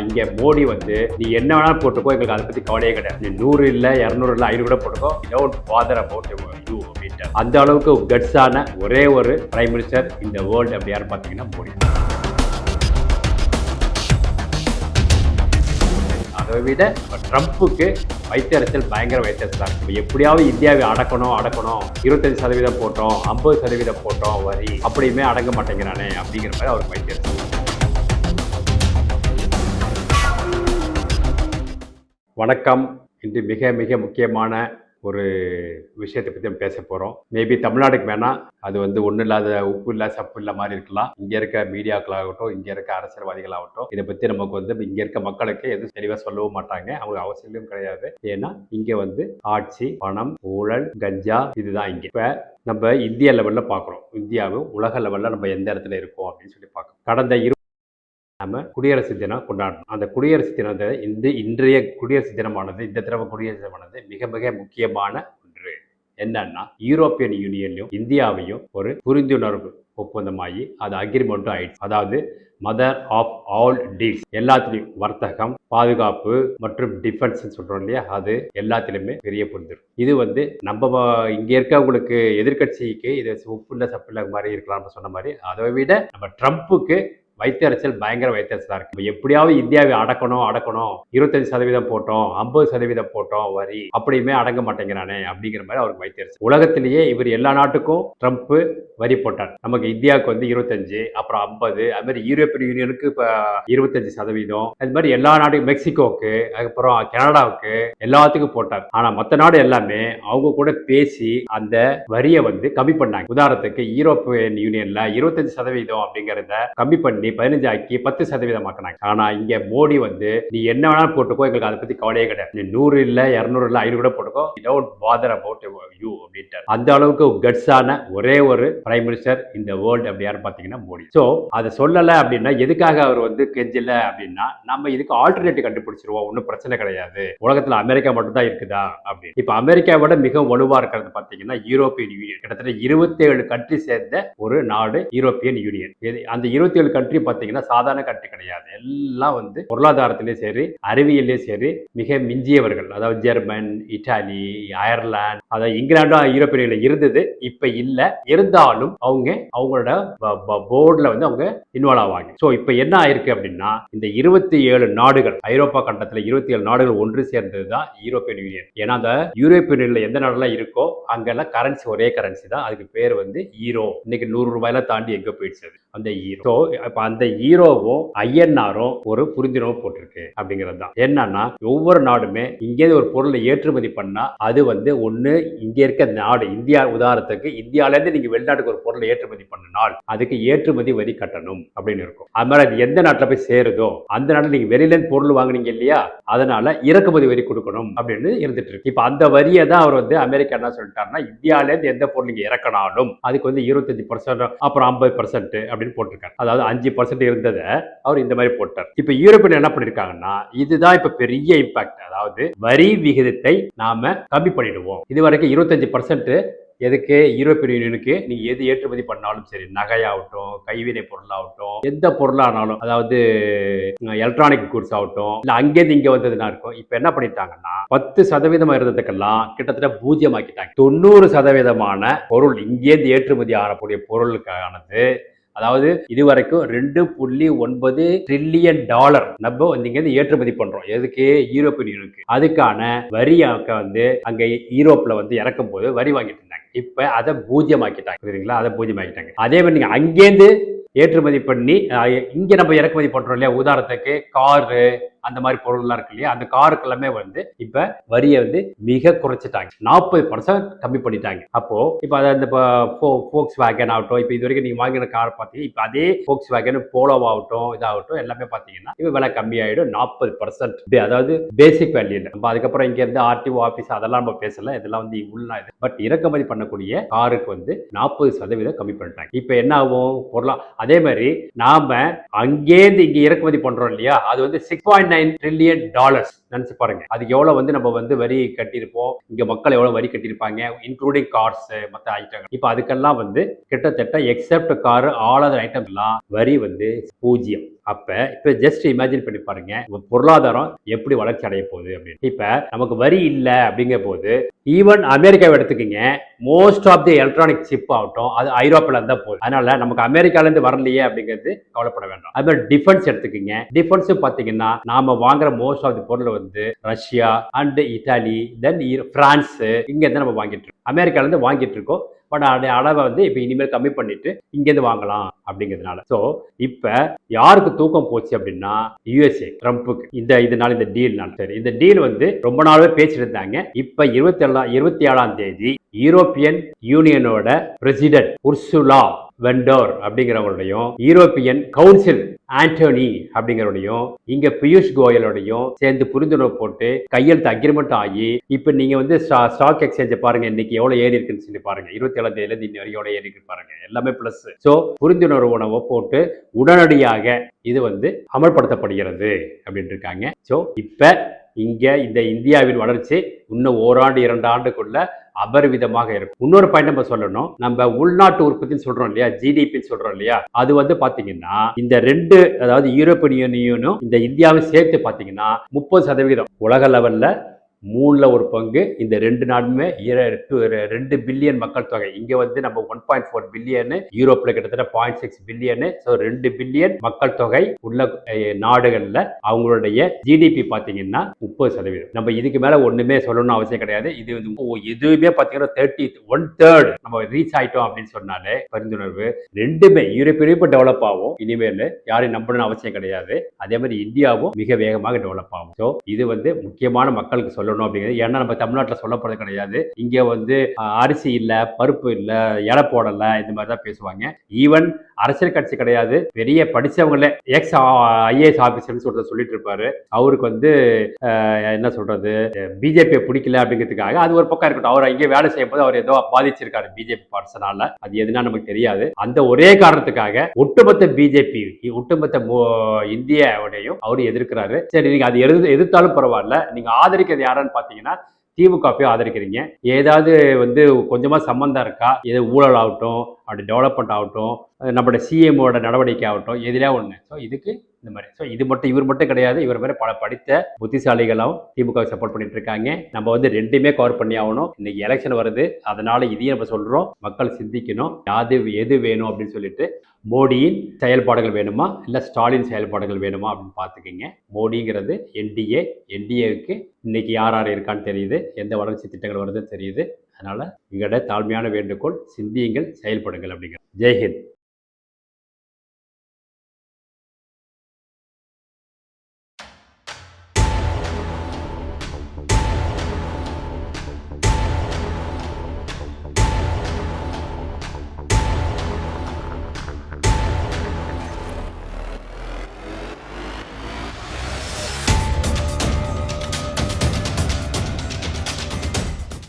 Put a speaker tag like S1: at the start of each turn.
S1: இங்க மோடி வந்து நீ என்ன வேணாலும் போட்டுக்கோ எங்களுக்கு அதை பத்தி கவலையே கிடையாது. நீ நூறு இல்ல இரநூறு இல்ல ஐநூறு கூட போட்டுக்கோ. டோன்ட் பாதர் அபவுட் யூ அப்படின்ட்டு அந்த அளவுக்கு கட்ஸான ஒரே ஒரு பிரைம் மினிஸ்டர் இந்த வேர்ல்டு அப்படி யாரும் பார்த்தீங்கன்னா மோடி. அதை விட இப்ப ட்ரம்ப்புக்கு வைத்திய அரசியல் பயங்கர வைத்திய அரசியல் எப்படியாவது இந்தியாவை அடக்கணும் அடக்கணும். இருபத்தஞ்சு சதவீதம் போட்டோம் ஐம்பது சதவீதம் போட்டோம் வரி. அப்படியுமே அடங்க மாட்டேங்கிறானே அப்படிங்கிற மாதிரி அவருக்கு வைத்திய வணக்கம். இன்று மிக மிக முக்கியமான ஒரு விஷயத்தை பற்றி நம்ம பேச போகிறோம் மேபி தமிழ்நாடுக்கு வேணால் அது வந்து ஒன்றும் இல்லாத உப்பு இல்லை சப்பு இல்லை மாதிரி இருக்கலாம். இங்கே இருக்க மீடியாக்களாகட்டும் இங்கே இருக்க அரசியல்வாதிகளாகட்டும் இதை பற்றி நமக்கு வந்து இங்கே இருக்க மக்களுக்கு எதுவும் தெளிவாக சொல்லவும் மாட்டாங்க. அவங்களுக்கு அவசியமும் கிடையாது. ஏன்னா இங்கே வந்து ஆட்சி பணம் ஊழல் கஞ்சா இதுதான் இங்கே. இப்போ நம்ம இந்திய லெவலில் பார்க்குறோம் இந்தியாவும் உலக லெவலில் நம்ம எந்த இடத்துல இருக்கோம் அப்படின்னு சொல்லி பார்க்குறோம் கடந்த இரு நம்ம குடியரசு தினம் கொண்டாடணும். அந்த குடியரசு தினத்தை இந்த இன்றைய குடியரசு தினமானது இந்த தடவை குடியரசு தினமானது மிக மிக முக்கியமான ஒன்று. என்னன்னா யூரோப்பியன் யூனியன்லையும் இந்தியாவையும் ஒரு புரிந்துணர்வு ஒப்பந்தமாகி அது அக்ரிமெண்ட்டும் ஆயிடுச்சு. அதாவது மதர் ஆஃப் ஆல் டீல்ஸ் எல்லாத்துலேயும் வர்த்தகம் பாதுகாப்பு மற்றும் டிஃபென்ஸ் சொல்கிறோம் இல்லையா? அது எல்லாத்திலுமே பெரிய புரிந்துரும் இது வந்து நம்ம இங்கே இருக்கவங்களுக்கு எதிர்க்கட்சிக்கு இது உப்புள்ள சப்புள்ள மாதிரி இருக்கலாம்னு சொன்ன மாதிரி அதை விட நம்ம ட்ரம்ப்புக்கு வைத்திய அரசியல் பயங்கர வைத்திய அரசியலா இருக்கு. எப்படியாவது இந்தியாவை அடக்கணும் அடக்கணும். இருபத்தஞ்சு சதவீதம் போட்டோம் ஐம்பது சதவீதம் போட்டோம் வரி. அப்படியுமே அடங்க மாட்டேங்கிறானே அப்படிங்கிற மாதிரி அவருக்கு வைத்திய உலகத்திலேயே இவர் எல்லா நாட்டுக்கும் ட்ரம்ப் வரி போட்டார். நமக்கு இந்தியாவுக்கு வந்து இருபத்தஞ்சு அப்புறம் ஐம்பது அது மாதிரி யூரோப்பியன் யூனியனுக்கு இப்போ இருபத்தஞ்சு சதவீதம். அது மாதிரி எல்லா நாட்டுக்கும் மெக்சிகோவுக்கு அதுக்கப்புறம் கனடாவுக்கு எல்லாத்துக்கும் போட்டார். ஆனால் மற்ற நாடு எல்லாமே அவங்க கூட பேசி அந்த வரியை வந்து கம்மி பண்ணாங்க. உதாரணத்துக்கு யூரோப்பியன் யூனியன்ல இருபத்தஞ்சு சதவீதம் அப்படிங்கிறத கம்மி பண்ணி பதினஞ்சு ஆக்கி பத்து சதவீதம் ஆக்கினாங்க. ஆனா இங்க மோடி வந்து நீ என்ன வேணாலும் போட்டுக்கோ எங்களுக்கு அதை பத்தி கவலையே கிடையாது. நீ நூறு இல்ல இரநூறு இல்ல ஐநூறு கூட போட்டுக்கோ. டோன்ட் பாதர் அபவுட் யூ அப்படின்ட்டு அந்த அளவுக்கு கட்ஸான ஒரே ஒரு பிரைம் மினிஸ்டர் இந்த வேர்ல்டு அப்படி யாரும் பாத்தீங்கன்னா மோடி. சோ அதை சொல்லல அப்படின்னா எதுக்காக அவர் வந்து கெஞ்சல அப்படின்னா நம்ம இதுக்கு ஆல்டர்னேட்டிவ் கண்டுபிடிச்சிருவோம். ஒன்றும் பிரச்சனை கிடையாது. உலகத்துல அமெரிக்கா மட்டும் தான் இருக்குதா அப்படின்னு. இப்ப அமெரிக்கா விட மிக வலுவா இருக்கிறது பாத்தீங்கன்னா யூரோப்பியன் யூனியன். கிட்டத்தட்ட இருபத்தி ஏழு கண்ட்ரி சேர்ந்த ஒரு நாடு யூரோப்பியன் யூனியன். அந்த இருபத்தி ஏழு கண்ட்ரி பார்த்தீங்கன்னா சாதாரண கட்டு கிடையாது. எல்லாம் வந்து பொருளாதாரத்திலே சரி அறிவியலே சரி மிக மிஞ்சியவர்கள். அதாவது ஜெர்மன் இட்டாலி அயர்லாந்து அதாவது இங்கிலாண்டும் யூரோப்பியன் இருந்தது. இப்போ இல்லை. இருந்தாலும் அவங்க அவங்களோட போர்டில் வந்து அவங்க இன்வால்வ் ஆவாங்க. ஸோ இப்போ என்ன ஆயிருக்கு அப்படின்னா இந்த இருபத்தி ஏழு நாடுகள் ஐரோப்பா கண்டத்தில் இருபத்தி ஏழு நாடுகள் ஒன்று சேர்ந்தது தான் யூரோப்பியன் யூனியன். ஏன்னா அந்த யூரோப்பியன் யூனியன்ல எந்த நாடெல்லாம் இருக்கோ அங்கெல்லாம் கரன்சி ஒரே கரன்சி தான். அதுக்கு பேர் வந்து ஈரோ. இன்னைக்கு நூறு ரூபாயெல்லாம் தாண்டி எங்கே போயிடுச்சு அந்த ஈரோ. இப்போ அந்த ஹீரோவும் ஐஎன்ஆரும் ஒரு புரிந்துணர்வு போட்டிருக்கு அப்படிங்கிறது தான் என்னன்னா ஒவ்வொரு நாடுமே இங்கேருந்து ஒரு பொருளை ஏற்றுமதி பண்ணா அது வந்து ஒன்று இங்கே இருக்க நாடு இந்தியா உதாரணத்துக்கு இந்தியாவிலேருந்து நீங்கள் நீங்க வெளிநாட்டுக்கு ஒரு பொருளை ஏற்றுமதி பண்ணினால் அதுக்கு ஏற்றுமதி வரி கட்டணும் அப்படின்னு இருக்கும். அது மாதிரி அது எந்த நாட்டில் போய் சேருதோ அந்த நாட்டில் நீங்க வெளியிலேருந்து பொருள் வாங்குனீங்க இல்லையா அதனால இறக்குமதி வரி கொடுக்கணும் அப்படின்னு இருந்துட்டு இருக்கு. இப்போ அந்த வரியை தான் அவர் வந்து அமெரிக்கா என்ன சொல்லிட்டாருன்னா இந்தியாவிலேருந்து எந்த பொருள் நீங்க இறக்கினாலும் அதுக்கு வந்து இருபத்தஞ்சு பர்சன்ட் அப்புறம் ஐம்பது பர்சன்ட் அப்படின்னு போட்டிருக்காரு. அதாவது அஞ்சு பர்சன்ட் இருந்ததை அவர் இந்த மாதிரி போட்டார். இப்ப யூரோப்பியன் என்ன பண்ணிருக்காங்கன்னா இதுதான் இப்ப பெரிய இம்பாக்ட் அதாவது வரி விகிதத்தை நாம கம்மி பண்ணிடுவோம். இது வரைக்கும் இருபத்தஞ்சு பர்சன்ட் எதுக்கு? யூரோப்பியன் யூனியனுக்கு நீங்க எது ஏற்றுமதி பண்ணாலும் சரி நகையாகட்டும் கைவினை பொருளாகட்டும் எந்த பொருளானாலும் அதாவது எலக்ட்ரானிக் கூட்ஸ் ஆகட்டும் இல்லை அங்கேருந்து இங்கே வந்ததுனா இருக்கும். இப்போ என்ன பண்ணிட்டாங்கன்னா பத்து சதவீதமாக இருந்ததுக்கெல்லாம் கிட்டத்தட்ட பூஜ்ஜியம் ஆக்கிட்டாங்க தொண்ணூறு சதவீதமான பொருள் இங்கேருந்து ஏற்றுமதி ஆகக்கூடிய பொருளுக்கானது அதாவது இதுவரைக்கும் ரெண்டு புள்ளி ஒன்பது ட்ரில்லியன் டாலர் நம்ம நீங்க வந்து ஏற்றுமதி பண்றோம். எதுக்கு? யூரோப்பியன் யூனியனுக்கு அதுக்கான வரி வந்து அங்க யூரோப்ல வந்து இறக்கும் போது வரி வாங்கிட்டு இருந்தாங்க. இப்ப அதை பூஜ்யமாக்கிட்டாங்க. புரியுதுங்களா? அதை பூஜ்யமாக்கிட்டாங்க. அதே மாதிரி நீங்க அங்கேருந்து ஏற்றுமதி பண்ணி இங்க நம்ம இறக்குமதி பண்றோம் இல்லையா? உதாரணத்துக்கு காரு அந்த மாதிரி பொருள்லாம் இருக்கு இல்லையா? அந்த காருக்கு எல்லாமே வந்து இப்ப வரியை வந்து மிக குறைச்சிட்டாங்க. நாற்பது பர்சன்ட் கம்மி பண்ணிட்டாங்க. அப்போ இப்ப அதை அந்த ஃபோக்ஸ் வேகன் ஆகட்டும் இப்ப இது வரைக்கும் நீங்க வாங்கின கார் பார்த்தீங்கன்னா இப்ப அதே ஃபோக்ஸ் வேகன் போலோவாகட்டும் இதாகட்டும் எல்லாமே பார்த்தீங்கன்னா இப்ப விலை கம்மியாயிடும். நாற்பது பர்சன்ட் அதாவது பேசிக் வேல்யூ நம்ம அதுக்கப்புறம் இங்க இருந்து ஆர்டிஓ ஆஃபீஸ் அதெல்லாம் நம்ம பேசல. இதெல்லாம் வந்து உள்ள இது. பட் இறக்குமதி பண்ணக்கூடிய காருக்கு வந்து நாற்பது சதவீதம் கம்மி பண்ணிட்டாங்க. இப்ப என்ன ஆகும்? பொருளா அதே மாதிரி நாம அங்கேருந்து இங்க இறக்குமதி பண்றோம் இல்லையா? அது வந்து சிக்ஸ் பாயிண்ட் 1.9 trillion dollars. நினைச்சு பாருங்க. அதுக்கு எவ்வளவு வந்து நம்ம வந்து வரி கட்டியிருப்போம் இங்க மக்கள் எவ்வளவு வரி கட்டியிருப்பாங்க இன்க்ளூடிங் கார்ஸ் மற்ற ஐட்டங்கள் இப்போ அதுக்கெல்லாம் வந்து கிட்டத்தட்ட except car all other item எல்லாம் வரி வந்து பூஜ்ஜியம். அப்ப இப்ப ஜஸ்ட் இமேஜின் பண்ணி பாருங்க பொருளாதாரம் எப்படி வளர்ச்சி அடைய போகுது அப்படின்னு. இப்ப நமக்கு வரி இல்லை அப்படிங்கிற போது ஈவன் அமெரிக்காவை எடுத்துக்கிங்க most of the electronic chip ஆகட்டும் அது ஐரோப்பில இருந்தா போகுது அதனால நமக்கு அமெரிக்கால இருந்து வரலையே அப்படிங்கிறது கவலைப்பட வேண்டாம். அது மாதிரி டிஃபென்ஸ் எடுத்துக்கிங்க. டிஃபென்ஸும் பாத்தீங்கன்னா நாம வாங்குற மோஸ்ட் ஆஃப் தி பொருள் வந்து Russia and Italy then France இங்கேருந்து நம்ம வாங்கிட்டு இருக்கோம் அமெரிக்காலேருந்து வாங்கிட்டு இருக்கோம் பட் அது அளவை வந்து இப்போ இனிமேல் கம்மி பண்ணிட்டு இங்கேருந்து வாங்கலாம் அப்படிங்கிறதுனால. ஸோ இப்போ யாருக்கு தூக்கம் போச்சு அப்படின்னா யூஎஸ்ஏ ட்ரம்ப்புக்கு இந்த இதனால இந்த டீல்னால சரி இந்த டீல் வந்து ரொம்ப நாளாவே பேசியிருந்தாங்க இருந்தாங்க. இப்போ இருபத்தி ஏழாம் இருபத்தி ஏழாம் தேதி யூரோப்பியன் யூனியனோட பிரசிடென்ட் உர்சுலா வெண்டோர் அப்படிங்கிறவங்களுடையும் யூரோப்பியன் கவுன்சில் ஆண்டோனி அப்படிங்கிறவடையும் இங்க பியூஷ் கோயலோடையும் சேர்ந்து புரிந்துணர்வு போட்டு கையெழுத்து அக்ரிமெண்ட் ஆகி இப்ப நீங்க வந்து ஸ்டாக் எக்ஸ்சேஞ்சை பாருங்க இன்னைக்கு எவ்வளவு ஏறி இருக்குன்னு சொல்லி பாருங்க. இருபத்தி ஏழாம் தேதியில இருந்து இன்னி வரைக்கும் எவ்வளவு ஏறி இருக்கு பாருங்க. எல்லாமே பிளஸ் ஸோ புரிந்துணர்வு உணவை போட்டு உடனடியாக இது வந்து அமல்படுத்தப்படுகிறது அப்படின்னு இருக்காங்க. ஸோ இப்ப இங்கே இந்த இந்தியாவின் வளர்ச்சி இன்னும் ஓராண்டு இரண்டு ஆண்டுக்குள்ள அபரிவிதமாக இருக்கும். இன்னொரு பாயிண்ட் நம்ம சொல்லணும். நம்ம உள்நாட்டு உற்பத்தின்னு சொல்றோம் இல்லையா? ஜிடிபின்னு சொல்றோம் இல்லையா? அது வந்து பாத்தீங்கன்னா இந்த ரெண்டு அதாவது யூரோப்பியன் யூனியனும் இந்த இந்தியாவும் சேர்த்து பாத்தீங்கன்னா முப்பது சதவீதம். உலக லெவல்ல மூணில் ஒரு பங்கு. இந்த ரெண்டு நாடுமே ரெண்டு பில்லியன் மக்கள் தொகை. இங்கே வந்து நம்ம ஒன் பாயிண்ட் ஃபோர் பில்லியனு யூரோப்பில் கிட்டத்தட்ட பாயிண்ட் சிக்ஸ் பில்லியனு ஸோ ரெண்டு பில்லியன் மக்கள் தொகை உள்ள நாடுகளில் அவங்களுடைய ஜிடிபி பார்த்தீங்கன்னா முப்பது சதவீதம். நம்ம இதுக்கு மேலே ஒன்றுமே சொல்லணும்னு அவசியம் கிடையாது. இது வந்து எதுவுமே பார்த்தீங்கன்னா தேர்ட்டி ஒன் தேர்ட் நம்ம ரீச் ஆயிட்டோம் அப்படின்னு சொன்னாலே பரிந்துணர்வு. ரெண்டுமே யூரோப்பியன் இப்போ டெவலப் ஆகும். இனிமேல் யாரையும் நம்பணும்னு அவசியம் கிடையாது. அதே மாதிரி இந்தியாவும் மிக வேகமாக டெவலப் ஆகும். ஸோ இது வந்து முக்கியமான மக்களுக்கு சொல்லணும் அப்படிங்கிறது. ஏன்னா நம்ம தமிழ்நாட்டில் சொல்லப்படுறது கிடையாது. இங்கே வந்து அரிசி இல்லை பருப்பு இல்லை இலை போடலை இந்த மாதிரி தான் பேசுவாங்க. ஈவன் அரசியல் கட்சி கிடையாது. பெரிய படித்தவங்களே எக்ஸ் ஐஏஎஸ் ஆஃபீஸர்னு சொல்கிறத சொல்லிட்டு இருப்பாரு. அவருக்கு வந்து என்ன சொல்றது பிஜேபியை பிடிக்கல அப்படிங்கிறதுக்காக அது ஒரு பக்கம் இருக்கட்டும். அவர் அங்கே வேலை செய்யும் போது அவர் ஏதோ பாதிச்சிருக்காரு பிஜேபி பர்சனால. அது எதுனா நமக்கு தெரியாது. அந்த ஒரே காரணத்துக்காக ஒட்டுமொத்த பிஜேபி ஒட்டுமொத்த மோ- இந்தியாவுடையும் அவர் எதிர்க்கிறாரு. சரி நீங்க அது எதிர்த்து எதிர்த்தாலும் பரவாயில்ல. நீங்க ஆதரிக்கிறது யாரான்னு பார்த்தீங்கன்னா திமுகவையும் ஆதரிக்கிறீங்க. ஏதாவது வந்து கொஞ்சமா சம்பந்தம் இருக்கா? இது ஊழல் ஆகட்டும் அப்படி டெவலப்மெண்ட் ஆகட்டும் அஹ் நம்மளோட சிஎம்மோட நடவடிக்கை ஆகட்டும் எதிலே ஒன்று ஸோ இதுக்கு இந்த மாதிரி. ஸோ இது மட்டும் இவர் மட்டும் கிடையாது இவர் மாதிரி பல படித்த புத்திசாலிகளும் திமுக சப்போர்ட் பண்ணிட்டு இருக்காங்க. நம்ம வந்து ரெண்டுமே கவர் பண்ணி ஆகணும். இன்னைக்கு எலெக்ஷன் வருது. அதனால இதையும் நம்ம சொல்றோம். மக்கள் சிந்திக்கணும். யாது எது வேணும் அப்படின்னு சொல்லிட்டு மோடியின் செயல்பாடுகள் வேணுமா? இல்லை ஸ்டாலின் செயல்பாடுகள் வேணுமா? அப்படின்னு பார்த்துக்கிங்க. மோடிங்கிறது என்டிஏ என்டிஏவுக்கு இன்னைக்கு யார் யார் இருக்கான்னு தெரியுது. எந்த வளர்ச்சி திட்டங்கள் வருதுன்னு தெரியுது. அதனால் எங்களோட தாழ்மையான வேண்டுகோள் சிந்தியுங்கள் செயல்படுங்கள் அப்படிங்கிற ஜெய்ஹிந்த்.